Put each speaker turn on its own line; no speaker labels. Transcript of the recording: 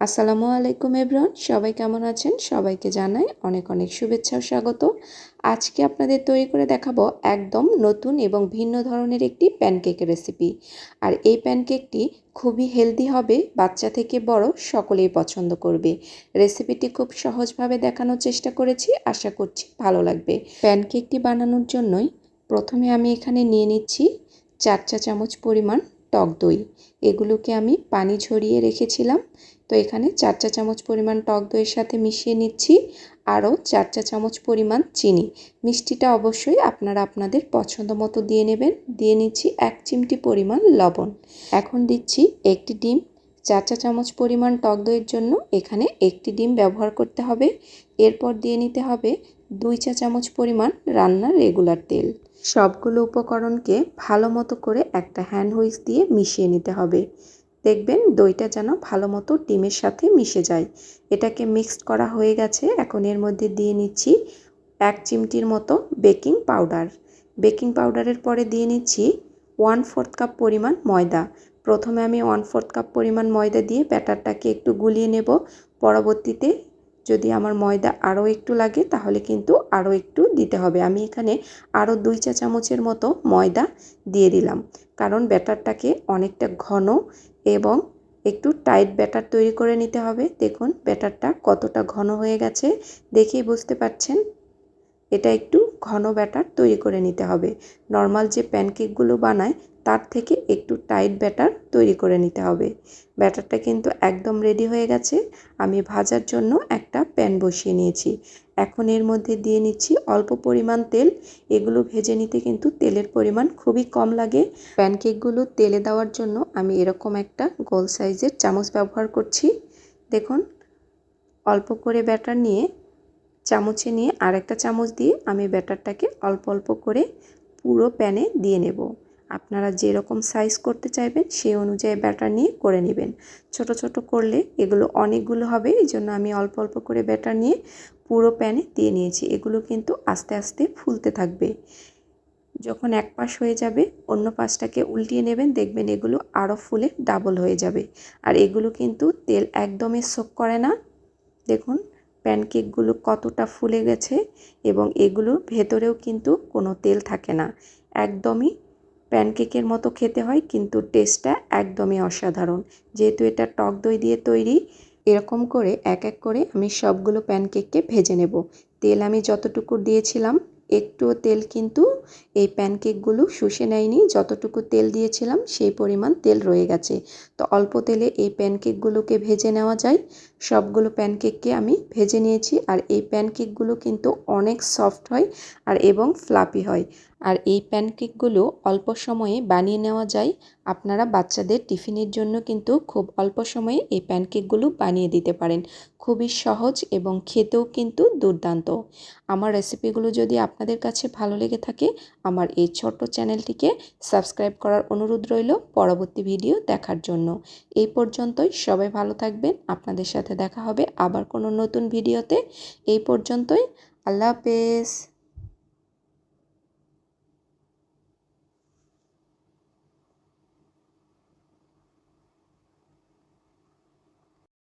আসসালামু আলাইকুম এভরন সবাই কেমন আছেন? সবাইকে জানাই অনেক অনেক শুভেচ্ছা ও স্বাগত। আজকে আপনাদের তৈরি করে দেখাবো একদম নতুন এবং ভিন্ন ধরনের একটি প্যানকেকের রেসিপি। আর এই প্যানকেকটি খুবই হেলদি হবে, বাচ্চা থেকে বড় সকলেই পছন্দ করবে। রেসিপিটি খুব সহজভাবে দেখানোর চেষ্টা করেছি, আশা করছি ভালো লাগবে। প্যানকেকটি বানানোর জন্যই প্রথমে আমি এখানে নিয়ে নিচ্ছি চার চা চামচ পরিমাণ টক দই। এগুলোকে আমি পানি ঝরিয়ে রেখেছিলাম। তো এখানে চার চা চামচ পরিমাণ টক দইয়ের সাথে মিশিয়ে নিচ্ছি। আরও চার চা চামচ পরিমাণ চিনি। মিষ্টিটা অবশ্যই আপনারা আপনাদের পছন্দ মতো দিয়ে নেবেন। দিয়ে নিচ্ছি এক চিমটি পরিমাণ লবণ। এখন দিচ্ছি একটি ডিম। চার চা চামচ পরিমাণ টক দইয়ের জন্য এখানে একটি ডিম ব্যবহার করতে হবে। এরপর দিয়ে নিতে হবে দুই চা চামচ পরিমাণ রান্নার রেগুলার তেল। সবগুলো উপকরণকে ভালো মতো করে একটা হ্যান্ড হুইস দিয়ে মিশিয়ে নিতে হবে। দেখবেন দইটা যেন ভালো মতো ডিমের সাথে মিশে যায়। এটাকে মিক্সড করা হয়ে গেছে। এখন এর মধ্যে দিয়ে নিচ্ছি এক চিমটির মতো বেকিং পাউডার বেকিং পাউডারের পরে দিয়ে নিচ্ছি ওয়ান ফোর্থ কাপ পরিমাণ ময়দা। প্রথমে আমি ওয়ান ফোর্থ কাপ পরিমাণ ময়দা দিয়ে ব্যাটারটাকে একটু গুলিয়ে নেব। পরবর্তীতে যদি আমার ময়দা আরও একটু লাগে, তাহলে কিন্তু আরও একটু দিতে হবে। আমি এখানে আরও দুই চা চামচের মতো ময়দা দিয়ে দিলাম। কারণ ব্যাটারটাকে অনেকটা ঘন এবং একটু টাইট ব্যাটার তৈরি করে নিতে হবে। দেখুন, ব্যাটারটা কতটা ঘন হয়ে গেছে, দেখেই বুঝতে পারছেন? এটা একটু ঘন ব্যাটার তৈরি করে নিতে হবে। নর্মাল যে প্যানকেকগুলো বানায়, তার থেকে একটু টাইট ব্যাটার তৈরি করে নিতে হবে। ব্যাটারটা কিন্তু একদম রেডি হয়ে গেছে। আমি ভাজার জন্য একটা প্যান বসিয়ে নিয়েছি। এখন এর মধ্যে দিয়ে নিচ্ছি অল্প পরিমাণ তেল। এগুলো ভেজে নিতে কিন্তু তেলের পরিমাণ খুবই কম লাগে। প্যানকেকগুলো তেলে দেওয়ার জন্য আমি এরকম একটা গোল সাইজের চামচ ব্যবহার করছি। দেখুন, অল্প করে ব্যাটার নিয়ে চামচে নিয়ে আরেকটা চামচ দিয়ে আমি ব্যাটারটাকে অল্প অল্প করে পুরো প্যানে দিয়ে নেব। আপনারা যেরকম সাইজ করতে চাইবেন সেই অনুযায়ী ব্যাটার নিয়ে করে নেবেন। ছোট ছোট করলে এগুলো অনেকগুলো হবে, এই জন্য আমি অল্প অল্প করে ব্যাটার নিয়ে পুরো প্যানে দিয়ে নিয়েছি। এগুলো কিন্তু আস্তে আস্তে ফুলতে থাকবে। যখন এক পাশ হয়ে যাবে, অন্য পাশটাকে উল্টিয়ে নেবেন, দেখবেন এগুলো আরও ফুলে ডাবল হয়ে যাবে। আর এগুলো কিন্তু তেল একদমই সোক করে না। দেখুন প্যানকেকগুলো কতটা ফুলে গেছে এবং এগুলোর ভেতরেও কিন্তু কোনো তেল থাকে না। একদমই প্যানকেকের মতো খেতে হয়, কিন্তু টেস্টটা একদমই অসাধারণ। যেহেতু এটা টক দই দিয়ে তৈরি, এরকম করে এক এক করে আমি সবগুলো প্যানকেককে ভেজে নেব। তেল আমি যতটুকু দিয়েছিলাম একটুও তেল কিন্তু এই প্যানকেকগুলো শুষে নেয়নি। যতটুকু তেল দিয়েছিলাম, সেই পরিমাণ তেল রয়ে গেছে। তো অল্প তেলে এই প্যানকেকগুলোকে ভেজে নেওয়া যায়। সবগুলো প্যানকেককে আমি ভেজে নিয়েছি। আর এই প্যানকেকগুলো কিন্তু অনেক সফট হয় আর এবং ফ্লাপি হয়। আর এই প্যানকেকগুলো অল্প সময়ে বানিয়ে নেওয়া যায়। আপনারা বাচ্চাদের টিফিনের জন্য কিন্তু খুব অল্প সময়ে এই প্যানকেকগুলো বানিয়ে দিতে পারেন। খুবই সহজ এবং খেতেও কিন্তু দুর্দান্ত। আমার রেসিপিগুলো যদি আপনাদের কাছে ভালো লেগে থাকে, আমার এই ছোট্ট চ্যানেলটিকে সাবস্ক্রাইব করার অনুরোধ রইল পরবর্তী ভিডিও দেখার জন্য। এই পর্যন্তই সবাই ভালো থাকবেন। আপনাদের সাথে দেখা হবে আবার কোনো নতুন ভিডিওতে। এই পর্যন্তই। আল্লাহ হাফেজ।